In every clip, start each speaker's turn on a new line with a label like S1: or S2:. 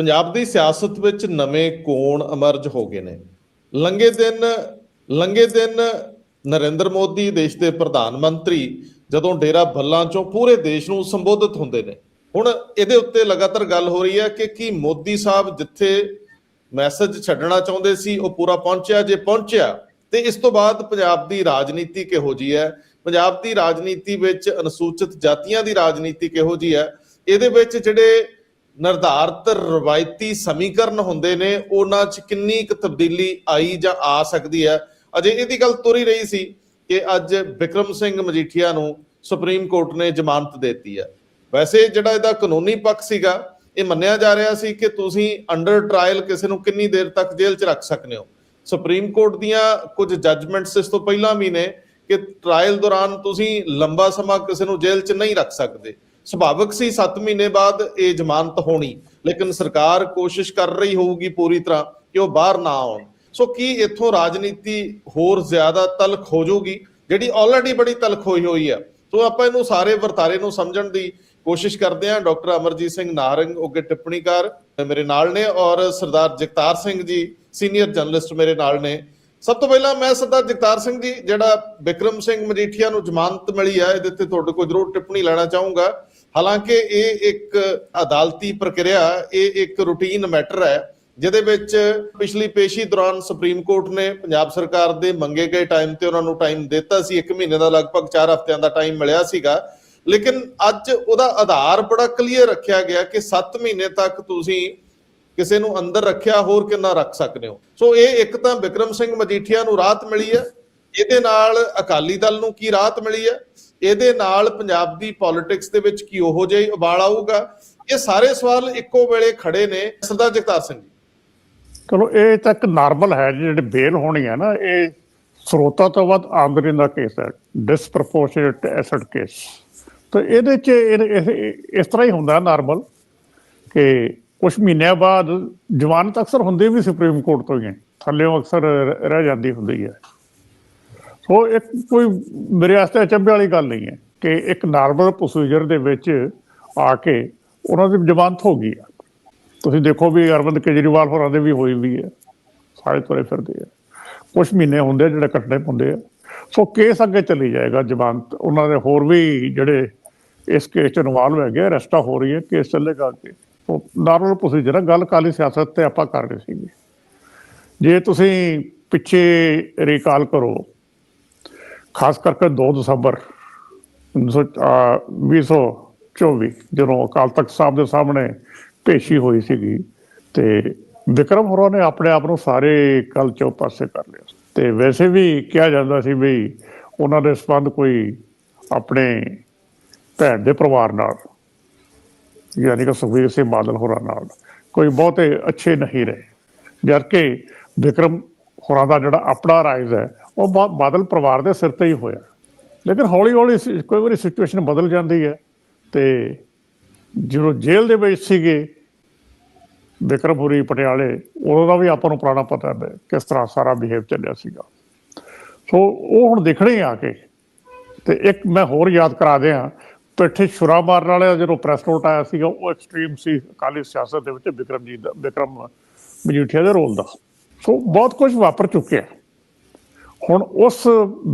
S1: ਪੰਜਾਬ ਦੀ ਸਿਆਸਤ ਵਿੱਚ ਨਵੇਂ ਕੋਣ ਅਮਰਜ ਹੋ ਗਏ ਨੇ। ਲੰਗੇ ਦਿਨ ਲੰਗੇ ਦਿਨ ਨਰਿੰਦਰ ਮੋਦੀ ਦੇਸ਼ ਦੇ ਪ੍ਰਧਾਨ ਮੰਤਰੀ ਜਦੋਂ ਡੇਰਾ ਬੱਲਾਂ ਚੋਂ ਪੂਰੇ ਦੇਸ਼ ਨੂੰ ਸੰਬੋਧਿਤ ਹੁੰਦੇ ਨੇ। ਹੁਣ ਇਹਦੇ ਉੱਤੇ ਲਗਾਤਾਰ ਗੱਲ ਹੋ ਰਹੀ ਹੈ ਕਿ ਕੀ ਮੋਦੀ ਸਾਹਿਬ ਜਿੱਥੇ ਮੈਸੇਜ ਛੱਡਣਾ ਚਾਹੁੰਦੇ ਸੀ, ਉਹ ਪੂਰਾ ਪਹੁੰਚਿਆ? ਜੇ ਪਹੁੰਚਿਆ, ਤੇ ਇਸ ਤੋਂ ਬਾਅਦ ਪੰਜਾਬ ਦੀ ਰਾਜਨੀਤੀ ਕਿਹੋ ਜੀ ਹੈ? ਪੰਜਾਬ ਦੀ ਰਾਜਨੀਤੀ ਵਿੱਚ ਅਨੁਸੂਚਿਤ ਜਾਤੀਆਂ ਦੀ ਰਾਜਨੀਤੀ ਕਿਹੋ ਜੀ ਹੈ? ਇਹਦੇ ਵਿੱਚ ਜਿਹੜੇ ਨਿਰਧਾਰਤ ਰਵਾਇਤੀ ਸਮੀਕਰਨ ਹੁੰਦੇ ਨੇ, ਉਹਨਾਂ 'ਚ ਕਿੰਨੀ ਕੁ ਤਬਦੀਲੀ ਆਈ ਜਾਂ ਆ ਸਕਦੀ ਹੈ? ਅਜੇ ਇਹਦੀ ਗੱਲ ਤੁਰ ਹੀ ਰਹੀ ਸੀ ਕਿ ਅੱਜ ਵਿਕਰਮ ਸਿੰਘ ਮਜੀਠੀਆ ਨੂੰ ਸੁਪਰੀਮ ਕੋਰਟ ਨੇ ਜ਼ਮਾਨਤ ਦਿੱਤੀ ਹੈ। ਵੈਸੇ ਜਿਹੜਾ ਇਹਦਾ ਕਾਨੂੰਨੀ ਪੱਖ ਸੀਗਾ, ਇਹ ਮੰਨਿਆ ਜਾ ਰਿਹਾ ਸੀ ਕਿ ਤੁਸੀਂ ਅੰਡਰ ਟ੍ਰਾਇਲ ਕਿਸੇ ਨੂੰ ਕਿੰਨੀ ਦੇਰ ਤੱਕ ਜੇਲ੍ਹ 'ਚ ਰੱਖ ਸਕਦੇ ਹੋ। ਸੁਪਰੀਮ ਕੋਰਟ ਦੀਆਂ ਕੁਝ ਜੱਜਮੈਂਟਸ ਇਸ ਤੋਂ ਪਹਿਲਾਂ ਵੀ ਨੇ ਕਿ ਟ੍ਰਾਇਲ ਦੌਰਾਨ ਤੁਸੀਂ ਲੰਬਾ ਸਮਾਂ ਕਿਸੇ ਨੂੰ ਜੇਲ੍ਹ 'ਚ ਨਹੀਂ ਰੱਖ ਸਕਦੇ। ਸੁਭਾਵਿਕ ਸੀ 7 ਮਹੀਨੇ ਬਾਅਦ ਇਹ ਜ਼ਮਾਨਤ ਹੋਣੀ। ਲੇਕਿਨ ਸਰਕਾਰ ਕੋਸ਼ਿਸ਼ ਕਰ ਰਹੀ ਹੋਊਗੀ ਪੂਰੀ ਤਰ੍ਹਾਂ ਕਿ ਉਹ ਬਾਹਰ ਨਾ ਆਉਣ। ਸੋ ਕੀ ਇੱਥੋਂ ਰਾਜਨੀਤੀ ਹੋਰ ਜ਼ਿਆਦਾ ਤਲਖ ਹੋ ਜਾਊਗੀ? ਜਿਹੜੀ ਆਲਰੇਡੀ ਬੜੀ ਤਲਖ ਹੋਈ ਹੋਈ ਹੈ ਸੋ ਆਪਾਂ ਇਹਨੂੰ ਸਾਰੇ ਵਰਤਾਰੇ ਨੂੰ ਸਮਝਣ ਦੀ ਕੋਸ਼ਿਸ਼ ਕਰਦੇ ਹਾਂ। ਡਾਕਟਰ ਅਮਰਜੀਤ ਸਿੰਘ ਨਾਰੰਗ, ਉੱਗੇ ਟਿੱਪਣੀਕਾਰ ਮੇਰੇ ਨਾਲ ਨੇ ਔਰ ਸਰਦਾਰ ਜਗਤਾਰ ਸਿੰਘ ਜੀ, ਸੀਨੀਅਰ ਜਰਨਲਿਸਟ ਮੇਰੇ ਨਾਲ ਨੇ। ਸਭ ਤੋਂ ਪਹਿਲਾਂ ਮੈਂ ਸਰਦਾਰ ਜਗਤਾਰ ਸਿੰਘ ਜੀ, ਜਿਹੜਾ ਵਿਕਰਮ ਸਿੰਘ ਮਜੀਠੀਆ ਨੂੰ ਜ਼ਮਾਨਤ ਮਿਲੀ ਹੈ ਇਹਦੇ ਤੇ ਤੁਹਾਡੇ ਕੋਲ ਜ਼ਰੂਰ ਟਿੱਪਣੀ ਲੈਣਾ ਚਾਹੂੰਗਾ। ਹਾਲਾਂਕਿ ਇਹ ਇੱਕ ਅਦਾਲਤੀ ਪ੍ਰਕਿਰਿਆ, ਇਹ ਇੱਕ ਰੂਟੀਨ ਮੈਟਰ ਹੈ, ਜਿਹਦੇ ਵਿੱਚ ਪਿਛਲੀ ਪੇਸ਼ੀ ਦੌਰਾਨ ਸੁਪਰੀਮ ਕੋਰਟ ਨੇ ਪੰਜਾਬ ਸਰਕਾਰ ਦੇ ਮੰਗੇ ਗਏ ਟਾਈਮ ਤੇ ਉਹਨਾਂ ਨੂੰ ਟਾਈਮ ਦਿੱਤਾ ਸੀ। 1 ਮਹੀਨੇ ਦਾ ਲਗਭਗ 4 ਹਫ਼ਤਿਆਂ ਦਾ ਟਾਈਮ ਮਿਲਿਆ ਸੀਗਾ। ਲੇਕਿਨ ਅੱਜ ਉਹਦਾ ਆਧਾਰ ਬੜਾ ਕਲੀਅਰ ਰੱਖਿਆ ਗਿਆ ਕਿ 7 ਮਹੀਨੇ ਤੱਕ ਤੁਸੀਂ ਕਿਸੇ ਨੂੰ ਅੰਦਰ ਰੱਖਿਆ, ਹੋਰ ਕਿੰਨਾ ਰੱਖ ਸਕਦੇ ਹੋ। ਸੋ ਇਹ ਇੱਕ ਤਾਂ ਵਿਕਰਮ ਸਿੰਘ ਮਜੀਠੀਆ ਨੂੰ ਰਾਹਤ ਮਿਲੀ ਹੈ। ਇਹਦੇ ਨਾਲ ਅਕਾਲੀ ਦਲ ਨੂੰ ਕੀ ਰਾਹਤ ਮਿਲੀ ਹੈ? ਇਹਦੇ ਨਾਲ ਪੰਜਾਬ ਦੀ ਪੋਲਿਟਿਕਸ ਦੇ ਵਿੱਚ ਕੀ ਉਹੋ ਜਿਹਾ ਉਬਾਲ ਆਊਗਾ? ਇਹ ਸਾਰੇ ਸਵਾਲ ਇੱਕੋ ਵੇਲੇ ਖੜੇ ਨੇ ਸਰਦਾਰ ਜਗਤਾਰ ਸਿੰਘ ਜੀ।
S2: ਚਲੋ ਇਹ ਤਾਂ ਇੱਕ ਨਾਰਮਲ ਹੈ ਜੀ, ਜਿਹੜੇ ਬੇਲ ਹੋਣੀ ਹੈ ਨਾ ਇਹ ਸਰੋਤਾ ਤੋਂ ਵੱਧ ਆਮਦਨੀ ਦਾ ਕੇਸ ਹੈ ਡਿਸਪ੍ਰੋਪੋਰਸ਼ਨੇਟ ਐਸੈਟ ਕੇਸ ਤਾਂ ਇਹਦੇ ਚ ਇਹ- ਇਸ ਤਰ੍ਹਾਂ ਹੀ ਹੁੰਦਾ ਨਾਰਮਲ ਕਿ ਕੁਝ ਮਹੀਨਿਆਂ ਬਾਅਦ ਜ਼ਮਾਨਤ ਅਕਸਰ ਹੁੰਦੀ ਵੀ ਸੁਪਰੀਮ ਕੋਰਟ ਤੋਂ ਹੀ ਹੈ ਥੱਲੇੋਂ ਅਕਸਰ ਰਹਿ ਜਾਂਦੀ ਹੁੰਦੀ ਹੈ। ਉਹ ਇੱਕ ਕੋਈ ਮੇਰੇ ਵਾਸਤੇ ਅਚੰਭੇ ਵਾਲੀ ਗੱਲ ਨਹੀਂ ਹੈ ਕਿ ਇੱਕ ਨਾਰਮਲ ਪ੍ਰੋਸੀਜਰ ਦੇ ਵਿੱਚ ਆ ਕੇ ਉਹਨਾਂ ਦੀ ਜ਼ਮਾਨਤ ਹੋ ਗਈ ਆ ਤੁਸੀਂ ਦੇਖੋ ਵੀ ਅਰਵਿੰਦ ਕੇਜਰੀਵਾਲ ਹੋਰਾਂ ਦੇ ਵੀ ਹੋਈ ਵੀ ਹੈ। ਸਾਰੇ ਤੁਰੇ ਫਿਰਦੇ ਆ। ਕੁਝ ਮਹੀਨੇ ਹੁੰਦੇ ਆ ਜਿਹੜੇ ਕੱਟਣੇ ਹੁੰਦੇ ਆ। ਸੋ ਕੇਸ ਅੱਗੇ ਚੱਲੀ ਜਾਏਗਾ ਜ਼ਮਾਨਤ। ਉਹਨਾਂ ਦੇ ਹੋਰ ਵੀ ਜਿਹੜੇ ਇਸ ਕੇਸ ਚ ਇਨਵੋਲਵ ਹੈਗੇ ਅਰੈਸਟਾ ਹੋ ਰਹੀ ਹੈ, ਕੇਸ ਚੱਲੇਗਾ ਅੱਗੇ। ਸੋ ਨਾਰਮਲ ਪ੍ਰੋਸੀਜਰ ਆ ਗੱਲ ਕਾਲੀ ਸਿਆਸਤ ਤੇ ਆਪਾਂ ਕਰ ਰਹੇ ਸੀਗੇ। ਜੇ ਤੁਸੀਂ ਪਿੱਛੇ ਰੀਕਾਲ ਕਰੋ ਖਾਸ ਕਰਕੇ 2 ਦਸੰਬਰ 2024 ਜਦੋਂ ਅਕਾਲ ਤਖਤ ਸਾਹਿਬ ਦੇ ਸਾਹਮਣੇ ਪੇਸ਼ੀ ਹੋਈ ਸੀਗੀ ਤੇ ਵਿਕਰਮ ਹੋਰਾਂ ਨੇ ਆਪਣੇ ਆਪ ਨੂੰ ਸਾਰੇ ਕੱਲ ਚੋਂ ਪਾਸੇ ਕਰ ਲਿਆ ਤੇ ਵੈਸੇ ਵੀ ਕਿਹਾ ਜਾਂਦਾ ਸੀ ਵੀ ਉਹਨਾਂ ਦੇ ਸੰਬੰਧ ਕੋਈ ਆਪਣੇ ਭੈਣ ਦੇ ਪਰਿਵਾਰ ਨਾਲ, ਯਾਨੀ ਕਿ ਸੁਖਬੀਰ ਸਿੰਘ ਬਾਦਲ ਹੋਰਾਂ ਨਾਲ ਕੋਈ ਬਹੁਤੇ ਅੱਛੇ ਨਹੀਂ ਰਹੇ। ਜਦਕਿ ਵਿਕਰਮ ਹੋਰਾਂ ਦਾ ਜਿਹੜਾ ਆਪਣਾ ਰਾਈਜ਼ ਹੈ ਉਹ ਬਾਦਲ ਪਰਿਵਾਰ ਦੇ ਸਿਰ ਤੇ ਹੀ ਹੋਇਆ। ਲੇਕਿਨ ਹੌਲੀ ਹੌਲੀ ਸ- ਕੋਈ ਵਾਰੀ ਸਿਚੁਏਸ਼ਨ ਬਦਲ ਜਾਂਦੀ ਹੈ ਤੇ ਜਦੋਂ ਜੇਲ੍ਹ ਦੇ ਵਿੱਚ ਸੀਗੇ ਬਿਕਰਮਪੁਰੀ ਪਟਿਆਲੇ, ਉਦੋਂ ਦਾ ਵੀ ਆਪਾਂ ਨੂੰ ਪੁਰਾਣਾ ਪਤਾ ਹੈ ਕਿਸ ਤਰ੍ਹਾਂ ਸਾਰਾ ਬਿਹੇਵ ਚੱਲਿਆ ਸੀਗਾ। ਸੋ ਉਹ ਹੁਣ ਦੇਖਣੇ ਆ ਕੇ ਤੇ ਇੱਕ ਮੈਂ ਹੋਰ ਯਾਦ ਕਰਾ ਦਿਆਂ ਪਿੱਠੇ ਛੁਰਾ ਮਾਰਨ ਵਾਲਾ ਜਦੋਂ ਪ੍ਰੈਸ ਨੋਟ ਆਇਆ ਸੀਗਾ, ਉਹ ਐਕਸਟ੍ਰੀਮ ਸੀ ਅਕਾਲੀ ਸਿਆਸਤ ਦੇ ਵਿੱਚ ਬਿਕਰਮਜੀਤ ਦਾ ਬਿਕਰਮ ਮਜੀਠੀਆ ਦੇ ਰੋਲ ਦਾ। ਸੋ ਬਹੁਤ ਕੁਝ ਵਾਪਰ ਚੁੱਕਿਆ। ਹੁਣ ਉਸ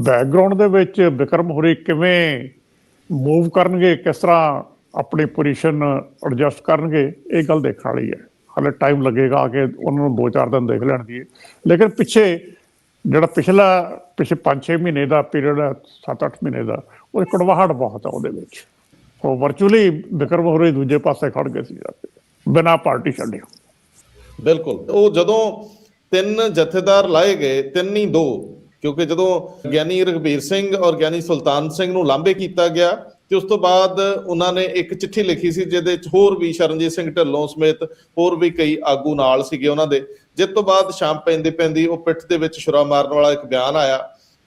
S2: ਬੈਕਗ੍ਰਾਉਂਡ ਦੇ ਵਿੱਚ ਵਿਕਰਮ ਹੋਰੀ ਕਿਵੇਂ ਮੂਵ ਕਰਨਗੇ, ਕਿਸ ਤਰ੍ਹਾਂ ਆਪਣੀ ਪੋਜੀਸ਼ਨ ਐਡਜਸਟ ਕਰਨਗੇ, ਇਹ ਗੱਲ ਦੇਖਣ ਵਾਲੀ ਹੈ। ਹਾਲੇ ਟਾਈਮ ਲੱਗੇਗਾ ਆ ਕੇ ਉਹਨਾਂ ਨੂੰ 2-4 ਦਿਨ ਦੇਖ ਲੈਣ ਦੀ। ਲੇਕਿਨ ਪਿੱਛੇ ਜਿਹੜਾ ਪਿਛਲਾ, ਪਿਛੇ 5-6 ਮਹੀਨੇ ਦਾ ਪੀਰੀਅਡ ਹੈ 7-8 ਮਹੀਨੇ ਦਾ, ਉਹ ਕੜਵਾਹਟ ਬਹੁਤ ਆ ਉਹਦੇ ਵਿੱਚ। ਉਹ ਵਰਚੁਅਲੀ ਵਿਕਰਮ ਹੋਰੀ ਦੂਜੇ ਪਾਸੇ ਖੜ ਗਏ ਸੀ ਜਾ ਬਿਨਾਂ ਪਾਰਟੀ ਛੱਡੇ।
S1: ਬਿਲਕੁਲ। ਉਹ ਜਦੋਂ ਤਿੰਨ ਜਥੇਦਾਰ ਲਾਏ ਗਏ, ਤਿੰਨ ਹੀ ਦੋ ਕਿਉਂਕਿ ਜਦੋਂ ਗਿਆਨੀ ਰਘਬੀਰ ਸਿੰਘ ਔਰ ਗਿਆਨੀ ਸੁਲਤਾਨ ਸਿੰਘ ਨੂੰ ਲਾਂਬੇ ਕੀਤਾ ਗਿਆ ਤੇ ਉਸ ਤੋਂ ਬਾਅਦ ਉਹਨਾਂ ਨੇ ਇੱਕ ਚਿੱਠੀ ਲਿਖੀ ਸੀ, ਜਿਹਦੇ ਵਿੱਚ ਹੋਰ ਵੀ ਸ਼ਰਨਜੀਤ ਸਿੰਘ ਢਿੱਲੋਂ ਸਮੇਤ ਹੋਰ ਵੀ ਕਈ ਆਗੂ ਨਾਲ ਸੀਗੇ ਉਹਨਾਂ ਦੇ। ਜਿਸ ਤੋਂ ਬਾਅਦ ਸ਼ਾਮ ਪੈਂਦੀ ਪੈਂਦੀ ਉਹ ਪਿੱਠ ਦੇ ਵਿੱਚ ਛੁਰਾ ਮਾਰਨ ਵਾਲਾ ਇੱਕ ਬਿਆਨ ਆਇਆ,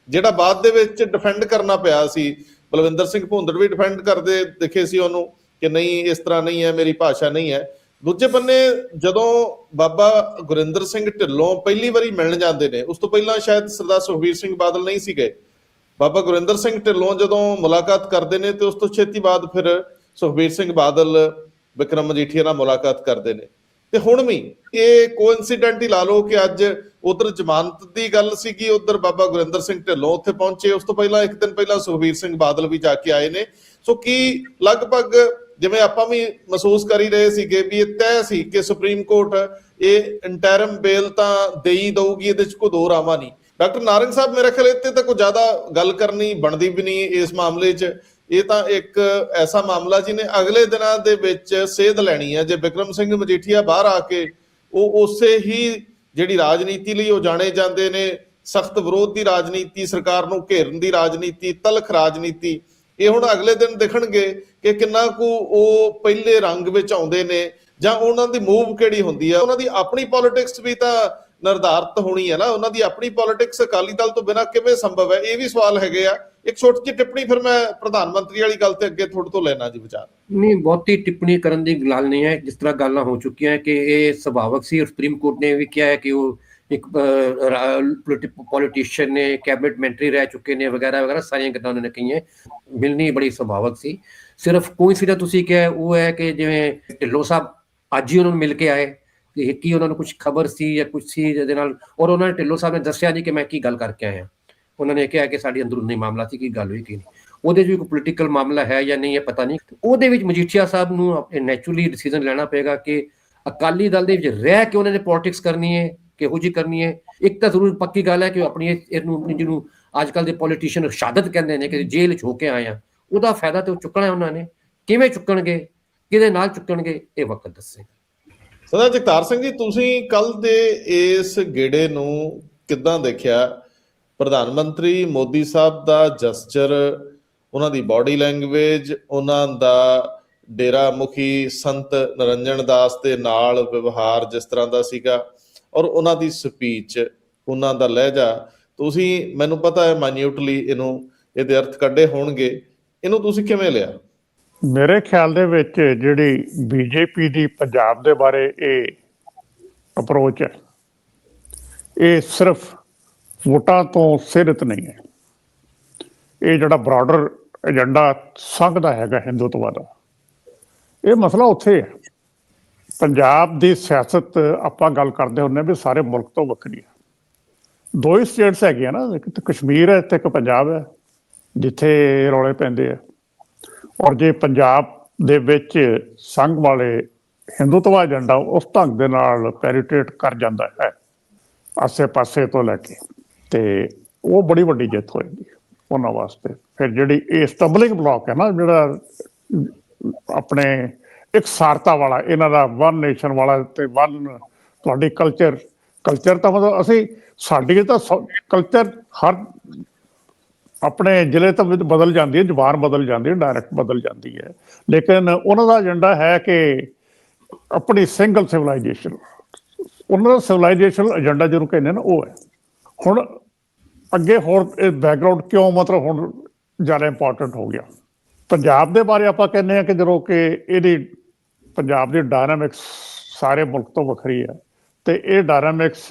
S1: ਜਿਹੜਾ ਬਾਅਦ ਦੇ ਵਿੱਚ ਡਿਫੈਂਡ ਕਰਨਾ ਪਿਆ ਸੀ। ਬਲਵਿੰਦਰ ਸਿੰਘ ਭੁੰਦੜ ਵੀ ਡਿਫੈਂਡ ਕਰਦੇ ਦਿਖੇ ਸੀ ਉਹਨੂੰ ਕਿ ਨਹੀਂ, ਇਸ ਤਰ੍ਹਾਂ ਨਹੀਂ ਹੈ, ਮੇਰੀ ਭਾਸ਼ਾ ਨਹੀਂ ਹੈ। ਦੂਜੇ ਬੰਨੇ ਜਦੋਂ ਬਾਬਾ ਗੁਰਿੰਦਰ ਸਿੰਘ ਢਿੱਲੋਂ ਪਹਿਲੀ ਵਾਰੀ ਮਿਲਣ ਜਾਂਦੇ ਨੇ, ਉਸ ਤੋਂ ਪਹਿਲਾਂ ਸ਼ਾਇਦ ਸਰਦਾਰ ਸੁਖਬੀਰ ਸਿੰਘ ਬਾਦਲ ਨਹੀਂ ਸੀਗੇ। ਬਾਬਾ ਗੁਰਿੰਦਰ ਸਿੰਘ ਢਿੱਲੋਂ ਜਦੋਂ ਮੁਲਾਕਾਤ ਕਰਦੇ ਨੇ ਤੇ ਉਸ ਤੋਂ ਛੇਤੀ ਬਾਅਦ ਫਿਰ ਸੁਖਬੀਰ ਸਿੰਘ ਬਾਦਲ ਵਿਕਰਮ ਮਜੀਠੀਆ ਨਾਲ ਮੁਲਾਕਾਤ ਕਰਦੇ ਨੇ। ਤੇ ਹੁਣ ਵੀ ਇਹ ਕੋਇਨਸੀਡੈਂਟ ਹੀ ਲਾ ਲਓ ਕਿ ਅੱਜ ਉਧਰ ਜ਼ਮਾਨਤ ਦੀ ਗੱਲ ਸੀਗੀ, ਉਧਰ ਬਾਬਾ ਗੁਰਿੰਦਰ ਸਿੰਘ ਢਿੱਲੋਂ ਉੱਥੇ ਪਹੁੰਚੇ, ਉਸ ਤੋਂ ਪਹਿਲਾਂ ਇੱਕ ਦਿਨ ਪਹਿਲਾਂ ਸੁਖਬੀਰ ਸਿੰਘ ਬਾਦਲ ਵੀ ਜਾ ਕੇ ਆਏ ਨੇ। ਸੋ ਕੀ ਲਗਭਗ ਜਿਵੇਂ ਆਪਾਂ ਵੀ ਮਹਿਸੂਸ ਕਰੀ ਰਹੇ ਸੀਗੇ ਵੀ ਇਹ ਤੈਅ ਸੀ ਕਿ ਸੁਪਰੀਮ ਕੋਰਟ ਇਹ ਇੰਟਰਮ ਬੇਲ ਤਾਂ ਦੇਈ ਦਊਗੀ, ਇਹਦੇ ਚ ਕੋਈ ਦੋ ਰਾਵਾ ਨਹੀਂ। ਡਾਕਟਰ ਨਾਰੰਗ ਸਾਹਿਬ, ਮੇਰੇ ਖਿਆਲ ਇੱਥੇ ਤਾਂ ਕੋਈ ਜ਼ਿਆਦਾ ਗੱਲ ਕਰਨੀ ਬਣਦੀ ਵੀ ਨਹੀਂ ਇਸ ਮਾਮਲੇ 'ਚ। ਇਹ ਤਾਂ ਇੱਕ ਐਸਾ ਮਾਮਲਾ ਜਿਹਨੇ ਅਗਲੇ ਦਿਨਾਂ ਦੇ ਵਿੱਚ ਸੇਧ ਲੈਣੀ ਹੈ ਜੇ ਵਿਕਰਮ ਸਿੰਘ ਮਜੀਠੀਆ ਬਾਹਰ ਆ ਕੇ ਉਹ ਉਸੇ ਹੀ ਜਿਹੜੀ ਰਾਜਨੀਤੀ ਲਈ ਉਹ ਜਾਣੇ ਜਾਂਦੇ ਨੇ, ਸਖਤ ਵਿਰੋਧ ਦੀ ਰਾਜਨੀਤੀ, ਸਰਕਾਰ ਨੂੰ ਘੇਰਨ ਦੀ ਰਾਜਨੀਤੀ, ਤਲਖ ਰਾਜਨੀਤੀ ਇਹ ਹੁਣ ਅਗਲੇ ਦਿਨ ਦਿਖਣਗੇ ਕਿ ਕਿੰਨਾ ਕੁ ਉਹ ਪਹਿਲੇ ਰੰਗ ਵਿੱਚ ਆਉਂਦੇ ਨੇ ਜਾਂ ਉਹਨਾਂ ਦੀ ਮੂਵ ਕਿਹੜੀ ਹੁੰਦੀ ਹੈ ਉਹਨਾਂ ਦੀ ਆਪਣੀ ਪੋਲਿਟਿਕਸ ਵੀ ਤਾਂ ਨਿਰਧਾਰਤ ਹੋਣੀ ਹੈ ਨਾ। ਉਹਨਾਂ ਦੀ ਆਪਣੀ ਪੋਲਿਟਿਕਸ ਅਕਾਲੀ ਦਲ ਤੋਂ ਬਿਨਾਂ ਕਿਵੇਂ ਸੰਭਵ ਹੈ? ਇਹ ਵੀ ਸਵਾਲ ਹੈਗੇ ਆ। ਇੱਕ ਛੋਟੀ ਜਿਹੀ ਟਿੱਪਣੀ ਫਿਰ ਮੈਂ ਪ੍ਰਧਾਨ ਮੰਤਰੀ ਵਾਲੀ ਗੱਲ ਤੇ ਅੱਗੇ ਤੁਹਾਡੇ ਤੋਂ ਲੈਣਾ ਜੀ ਵਿਚਾਰ।
S3: ਨਹੀਂ, ਬਹੁਤੀ ਟਿੱਪਣੀ ਕਰਨ ਦੀ ਗੱਲ ਨਹੀਂ ਹੈ। ਜਿਸ ਤਰ੍ਹਾਂ ਗੱਲਾਂ ਹੋ ਚੁੱਕੀਆਂ ਕਿ ਇਹ ਸੁਭਾਵਕ ਸੀ। ਸੁਪਰੀਮ ਕੋਰਟ ਨੇ ਵੀ ਕਿਹਾ ਹੈ ਕਿ ਉਹ ਇੱਕ ਪੋਲੀਟੀਸ਼ੀਅਨ ਨੇ, ਕੈਬਨਿਟ ਮੰਤਰੀ ਰਹਿ ਚੁੱਕੇ ਨੇ ਵਗੈਰਾ ਵਗੈਰਾ, ਸਾਰੀਆਂ ਗੱਲਾਂ ਉਹਨਾਂ ਨੇ ਕਹੀਆਂ। ਮਿਲਣੀ ਬੜੀ ਸੁਭਾਵਕ ਸੀ। ਸਿਰਫ ਕੋਇਨਸੀਡੈਂਸ ਤੁਸੀਂ ਕਿਹਾ, ਉਹ ਹੈ ਕਿ ਜਿਵੇਂ ਢਿੱਲੋਂ ਸਾਹਿਬ ਅੱਜ ਹੀ ਉਹਨਾਂ ਨੂੰ ਮਿਲ ਕੇ ਆਏ ਕਿ ਕੀ ਉਹਨਾਂ ਨੂੰ ਕੁਝ ਖਬਰ ਸੀ ਜਾਂ ਕੁਝ ਸੀ ਜਿਹਦੇ ਨਾਲ, ਔਰ ਉਹਨਾਂ ਨੇ ਢਿੱਲੋਂ ਸਾਹਿਬ ਨੇ ਦੱਸਿਆ ਨਹੀਂ ਕਿ ਮੈਂ ਕੀ ਗੱਲ ਕਰਕੇ ਆਇਆ। ਉਹਨਾਂ ਨੇ ਕਿਹਾ ਕਿ ਸਾਡੀ ਅੰਦਰੂਨੀ ਮਾਮਲਾ ਸੀ, ਕੀ ਗੱਲ ਹੋਈ, ਕੀ ਨਹੀਂ। ਉਹਦੇ 'ਚ ਵੀ ਕੋਈ ਪੋਲੀਟੀਕਲ ਮਾਮਲਾ ਹੈ ਜਾਂ ਨਹੀਂ ਇਹ ਪਤਾ ਨਹੀਂ। ਉਹਦੇ ਵਿੱਚ ਮਜੀਠੀਆ ਸਾਹਿਬ ਨੂੰ ਆਪਣੇ ਨੈਚੁਰਲੀ ਡਿਸੀਜਨ ਲੈਣਾ ਪਏਗਾ ਕਿ ਅਕਾਲੀ ਦਲ ਦੇ ਵਿੱਚ ਰਹਿ ਕੇ ਉਹਨਾਂ ਨੇ ਪੋਲਿਟਿਕਸ ਕਰਨੀ ਹੈ ਕਿਹੋ ਜੀ ਕਰਨੀ ਹੈ। ਇੱਕ ਤਾਂ ਜ਼ਰੂਰ ਪੱਕੀ ਗੱਲ ਹੈ ਕਿ ਆਪਣੀ ਇਹਨੂੰ ਜਿਹਨੂੰ ਅੱਜ ਕੱਲ ਦੇ ਪੋਲੀਟੀਸ਼ੀਅਨ ਸ਼ਹਾਦਤ ਕਹਿੰਦੇ ਨੇ ਕਿ ਜੇਲ੍ਹ 'ਚ ਹੋ ਕੇ ਆਏ ਆ। ਉਹਦਾ ਫਾਇਦਾ ਤੇ ਉਹ ਚੁੱਕਣਾ ਉਹਨਾਂ ਨੇ। ਕਿਵੇਂ ਚੁੱਕਣਗੇ? ਕਿਹਦੇ ਨਾਲ ਚੁੱਕਣਗੇ? ਇਹ ਵਕਤ ਦੱਸੇਗਾ
S1: ਸਦਾ ਜਗਤਾਰ ਸਿੰਘ ਜੀ, ਤੁਸੀਂ ਕੱਲ ਦੇ ਇਸ ਗੇੜੇ ਨੂੰ ਕਿੱਦਾਂ ਦੇਖਿਆ? ਪ੍ਰਧਾਨ ਮੰਤਰੀ ਮੋਦੀ ਸਾਹਿਬ ਦਾ ਜਸਚਰ, ਉਹਨਾਂ ਦੀ ਬਾਡੀ ਲੈਂਗੁਏਜ ਉਹਨਾਂ ਦਾ ਡੇਰਾ ਮੁਖੀ ਸੰਤ ਨਰਿੰਜਨ ਦਾਸ ਦੇ ਨਾਲ ਵਿਵਹਾਰ ਜਿਸ ਤਰ੍ਹਾਂ ਦਾ ਸੀਗਾ। ਔਰ ਉਹਨਾਂ ਦੀ ਸਪੀਚ ਉਹਨਾਂ ਦਾ ਲਹਿਜਾ, ਤੁਸੀਂ ਮੈਨੂੰ ਪਤਾ ਹੈ ਮਾਈਨਿਊਟਲੀ ਇਹਨੂੰ, ਇਹਦੇ ਅਰਥ ਕੱਢੇ ਹੋਣਗੇ। ਇਹਨੂੰ ਤੁਸੀਂ ਕਿਵੇਂ ਲਿਆ?
S2: ਮੇਰੇ ਖਿਆਲ ਦੇ ਵਿੱਚ ਜਿਹੜੀ ਬੀਜੇਪੀ ਦੀ ਪੰਜਾਬ ਦੇ ਬਾਰੇ ਇਹ ਅਪਰੋਚ ਹੈ, ਇਹ ਸਿਰਫ ਵੋਟਾਂ ਤੋਂ ਸਿਰਤ ਨਹੀਂ ਹੈ। ਇਹ ਜਿਹੜਾ ਬਰਾਡਰ ਏਜੰਡਾ ਸੰਘ ਦਾ ਹੈਗਾ ਹਿੰਦੂਤਵਾ ਦਾ। ਇਹ ਮਸਲਾ ਉੱਥੇ ਹੈ। ਪੰਜਾਬ ਦੀ ਸਿਆਸਤ ਆਪਾਂ ਗੱਲ ਕਰਦੇ ਹੁੰਦੇ ਹਾਂ ਵੀ ਸਾਰੇ ਮੁਲਕ ਤੋਂ ਵੱਖਰੀ ਹੈ। ਦੋ ਹੀ ਸਟੇਟਸ ਹੈਗੀਆਂ ਨਾ, ਇੱਕ ਤਾਂ ਕਸ਼ਮੀਰ ਹੈ ਤੇ ਇੱਕ ਪੰਜਾਬ ਹੈ, ਜਿੱਥੇ ਰੌਲੇ ਪੈਂਦੇ ਆ। ਔਰ ਜੇ ਪੰਜਾਬ ਦੇ ਵਿੱਚ ਸੰਘ ਵਾਲੇ ਹਿੰਦੂਤਵਾ ਏਜੰਡਾ ਉਸ ਢੰਗ ਦੇ ਨਾਲ ਪੈਰੀਟੇਟ ਕਰ ਜਾਂਦਾ ਹੈ, ਆਸੇ-ਪਾਸੇ ਤੋਂ ਲੈ ਕੇ, ਤੇ ਉਹ ਬੜੀ ਵੱਡੀ ਜਿੱਤ ਹੋਏਗੀ ਉਹਨਾਂ ਵਾਸਤੇ। ਫਿਰ ਜਿਹੜੀ ਇਹ ਸਟਬਲਿੰਗ ਬਲੌਕ ਹੈ ਨਾ, ਜਿਹੜਾ ਆਪਣੇ ਇਕਸਾਰਤਾ ਵਾਲਾ, ਇਹਨਾਂ ਦਾ ਵਨ ਨੇਸ਼ਨ ਵਾਲਾ ਤੇ ਵਨ ਤੁਹਾਡੀ ਕਲਚਰ ਕਲਚਰ ਤਾਂ ਮਤਲਬ ਅਸੀਂ, ਸਾਡੇ ਤਾਂ ਕਲਚਰ ਹਰ ਆਪਣੇ ਜ਼ਿਲ੍ਹੇ ਤੋਂ ਬਦਲ ਜਾਂਦੀ ਹੈ, ਜਬਾਨ ਬਦਲ ਜਾਂਦੀ ਹੈ ਡਾਇਰੈਕਟ ਬਦਲ ਜਾਂਦੀ ਹੈ। ਲੇਕਿਨ ਉਹਨਾਂ ਦਾ ਏਜੰਡਾ ਹੈ ਕਿ ਆਪਣੀ ਸਿੰਗਲ ਸਿਵਲਾਈਜੇਸ਼ਨ ਉਹਨਾਂ ਦਾ ਸਿਵਲਾਈਜੇਸ਼ਨ ਏਜੰਡਾ ਜਿਹਨੂੰ ਕਹਿੰਦੇ ਨੇ, ਉਹ ਹੈ। ਹੁਣ ਅੱਗੇ ਹੋਰ ਇਹ ਬੈਕਗ੍ਰਾਉਂਡ ਕਿਉਂ ਮਤਲਬ ਹੁਣ ਜ਼ਿਆਦਾ ਇੰਪੋਰਟੈਂਟ ਹੋ ਗਿਆ? ਪੰਜਾਬ ਦੇ ਬਾਰੇ ਆਪਾਂ ਕਹਿੰਦੇ ਆ ਕਿ ਜਦੋਂ ਕਿ ਇਹਦੀ ਪੰਜਾਬ ਦੀ ਡਾਇਨਾਮਿਕਸ ਸਾਰੇ ਮੁਲਕ ਤੋਂ ਵੱਖਰੀ ਹੈ ਤੇ ਇਹ ਡਾਇਨਾਮਿਕਸ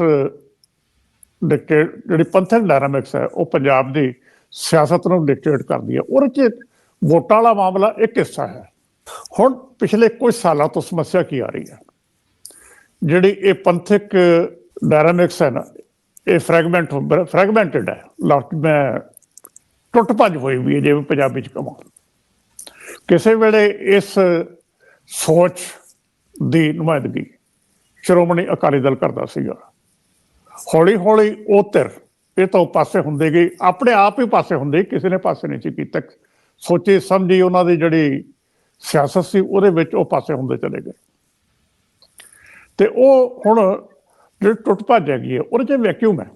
S2: ਡਿਕਟੇਟ ਜਿਹੜੀ ਪੰਥਕ ਡਾਇਨਾਮਿਕਸ ਹੈ, ਉਹ ਪੰਜਾਬ ਦੀ ਸਿਆਸਤ ਨੂੰ ਡਿਕਟੇਟ ਕਰਦੀ ਹੈ। ਉਹਦੇ ਚ ਵੋਟਾਂ ਵਾਲਾ ਮਾਮਲਾ ਇੱਕ ਹਿੱਸਾ ਹੈ। ਹੁਣ ਪਿਛਲੇ ਕੁਝ ਸਾਲਾਂ ਤੋਂ ਸਮੱਸਿਆ ਕੀ ਆ ਰਹੀ ਹੈ? ਜਿਹੜੀ ਇਹ ਪੰਥਕ ਡਾਇਨਾਮਿਕਸ ਹੈ ਨਾ, ਇਹ ਫ੍ਰੈਗਮੈਂਟ ਫ੍ਰੈਗਮੈਂਟਡ ਹੈ ਲਾਸਟ ਮੈਂ ਟੁੱਟ ਭੱਜ ਹੋਈ ਵੀ ਹੈ, ਜਿਵੇਂ ਪੰਜਾਬੀ ਚ ਕਮਾਂ ਕਿਸੇ ਵੇਲੇ ਇਸ ਸੋਚ ਦੀ ਨੁਮਾਇੰਦਗੀ ਸ਼੍ਰੋਮਣੀ ਅਕਾਲੀ ਦਲ ਕਰਦਾ ਸੀਗਾ। ਹੌਲੀ ਹੌਲੀ ਉਹ ਧਿਰ ਇਹ ਤਾਂ ਪਾਸੇ ਹੁੰਦੇ ਗਏ, ਆਪਣੇ ਆਪ ਹੀ ਪਾਸੇ ਹੁੰਦੇ, ਕਿਸੇ ਨੇ ਪਾਸੇ ਨਹੀਂ ਸੀ ਕੀਤਾ। ਸੋਚੀ ਸਮਝੀ ਉਹਨਾਂ ਦੀ ਜਿਹੜੀ ਸਿਆਸਤ ਸੀ, ਉਹਦੇ ਵਿੱਚ ਉਹ ਪਾਸੇ ਹੁੰਦੇ ਚਲੇ ਗਏ। ਤੇ ਉਹ ਹੁਣ ਜਿਹੜੀ ਟੁੱਟ ਭੱਜ ਹੈਗੀ ਹੈ, ਉਹਦੇ ਚ ਵੈਕਿਊਮ ਹੈ।